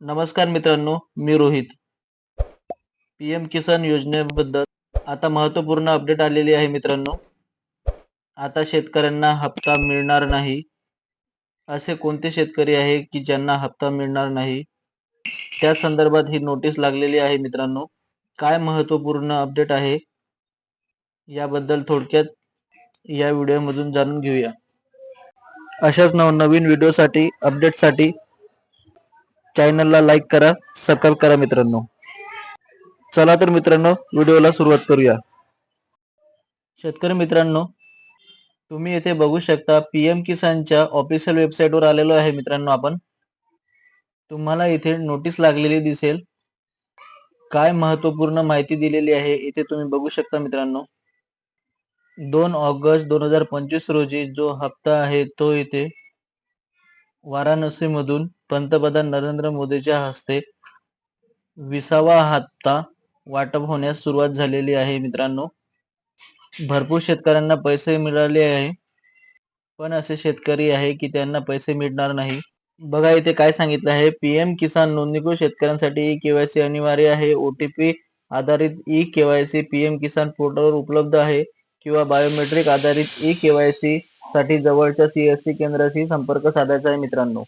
नमस्कार मित्रांनो मी रोहित. पी एम किसान योजनेबद्दल आता महत्त्वपूर्ण अपडेट आलेली आहे मित्रांनो. आता शेतकऱ्यांना हप्ता मिळणार नाही. असे कोणते शेतकरी आहे की ज्यांना हप्ता मिळणार नाही? त्या संदर्भात ही नोटीस लागलेली आहे मित्रांनो. काय महत्त्वपूर्ण अपडेट आहे? याबद्दल थोडक्यात या व्हिडिओमधून जाणून घेऊया. अशाच नवनवीन व्हिडिओसाठी अपडेटसाठी चॅनलला लाईक करा सबस्क्राईब करा मित्रांनो. चला तर मित्रांनो व्हिडिओला सुरुवात करूया. शेतकरी मित्रांनो तुम्ही येथे बघू शकता पीएम किसानच्या ऑफिशियल वेबसाईटवर आलेलो आहे मित्रांनो आपण. तुम्हाला इथे नोटीस लागलेली दिसेल. काय महत्त्वपूर्ण माहिती दिलेली आहे इथे तुम्ही बघू शकता मित्रांनो. दोन ऑगस्ट दोन हजार पंचवीस रोजी जो हप्ता आहे तो इथे वाराणसीमधून पंतप्रधान नरेंद्र मोदीच्या हस्ते विसावा हप्ता वाटप होण्यास सुरुवात झालेली आहे मित्रांनो. भरपूर शेतकऱ्यांना पैसे मिळाले आहे पण असे शेतकरी आहे की त्यांना पैसे मिळणार नाही. बघा इथे काय सांगितलं आहे? पीएम किसान नोंदणीकृत शेतकऱ्यांसाठी ई केवायसी अनिवार्य आहे. ओटीपी आधारित ई केवायसी पीएम किसान पोर्टलवर उपलब्ध आहे किंवा बायोमेट्रिक आधारित ई केवायसी साठी जवळच्या सीएससी केंद्राशी संपर्क साधायचा आहे मित्रांनो.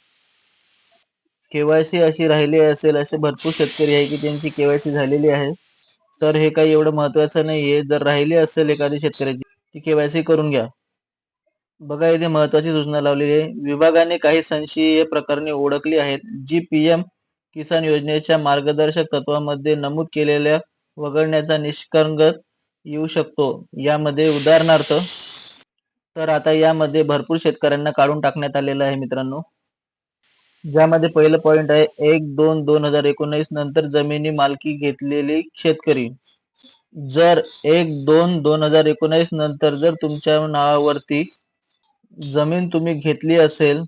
केवायसी अशी राहिली असेल असे भरपूर शेतकरी आहे की त्यांची केवायसी झालेली आहे. तर हे काही एवढं महत्वाचं नाहीये. जर राहिली असेल एखादी शेतकऱ्याची ती केवायसी करून घ्या. बघा इथे महत्वाची सूचना लावलेली आहे. विभागाने काही संशयीय प्रकरणे ओळखली आहेत. जी पीएम किसान योजनेच्या मार्गदर्शक तत्वामध्ये नमूद केलेल्या वगळण्याचा निष्कर्गत येऊ शकतो. यामध्ये उदाहरणार्थ तर आता यामध्ये भरपूर शेतकऱ्यांना काढून टाकण्यात आलेलं आहे मित्रांनो. ज्यामध्ये पहिलं पॉइंट आहे एक दोन दोन हजार एकोणीस नंतर जमिनी मालकी घेतलेली शेतकरी. जर एक दोन दोन हजार एकोणीस नंतर जर तुमच्या नावावरती जमीन तुम्ही घेतली असेल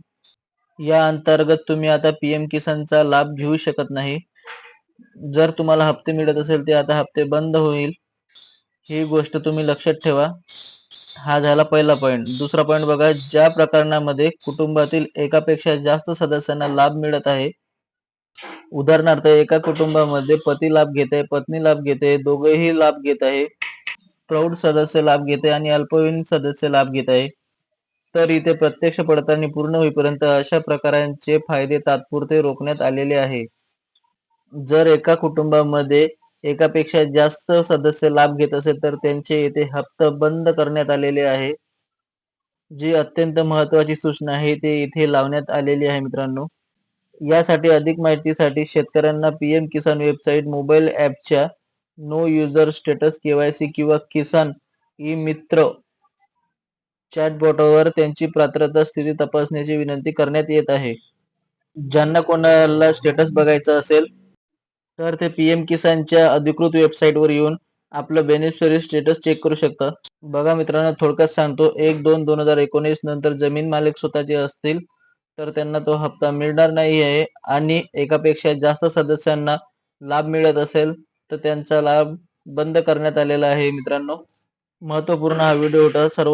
या अंतर्गत तुम्ही आता पीएम किसानचा लाभ घेऊ शकत नाही. जर तुम्हाला हप्ते मिळत असेल ते आता हप्ते बंद होईल. ही गोष्ट तुम्ही लक्षात ठेवा. हा झाला पहिला पॉइंट दुसरा पॉइंट बघा ज्या प्रकरणामध्ये कुटुंबातील एकापेक्षा जास्त सदस्यांना लाभ मिळत आहे उदाहरणार्थ एका कुटुंबामध्ये पती लाभ घेत आहे पत्नी लाभ घेते दोघेही लाभ घेत आहे प्रौढ सदस्य लाभ घेते आणि अल्पवयीन सदस्य लाभ घेत आहे. तर इथे प्रत्यक्ष पडताळणी पूर्ण होईपर्यंत अशा प्रकारांचे फायदे तात्पुरते रोखण्यात आलेले आहे. जर एका कुटुंबामध्ये एकापेक्षा जास्त सदस्य लाभ घेत असेल तर त्यांचे येथे हप्ता बंद करण्यात आलेले आहे. जी अत्यंत महत्वाची सूचना आहे ते इथे लावण्यात आलेली आहे मित्रांनो. यासाठी अधिक माहितीसाठी शेतकऱ्यांना पीएम किसान वेबसाईट मोबाईल ॲपच्या नो युजर स्टेटस केवायसी किंवा किसान ई मित्र चॅटबॉटवर त्यांची पात्रता स्थिती तपासण्याची विनंती करण्यात येत आहे. ज्यांना कोणाला स्टेटस बघायचं असेल तर ते पीएम किसानच्या अधिकृत वेबसाईटवर येऊन आपलं बेनिफिशरी स्टेटस चेक करू शकता बघा मित्रांनो थोडक्यात सांगतो. एक दोन दोन हजार एकोणीस नंतर जमीन मालक स्वतःचे असतील तर त्यांना तो हप्ता मिळणार नाही आहे. आणि एकापेक्षा जास्त सदस्यांना लाभ मिळत असेल तर त्यांचा लाभ बंद करण्यात आलेला आहे मित्रांनो. महत्त्वपूर्ण हा व्हिडिओ होता. सर्व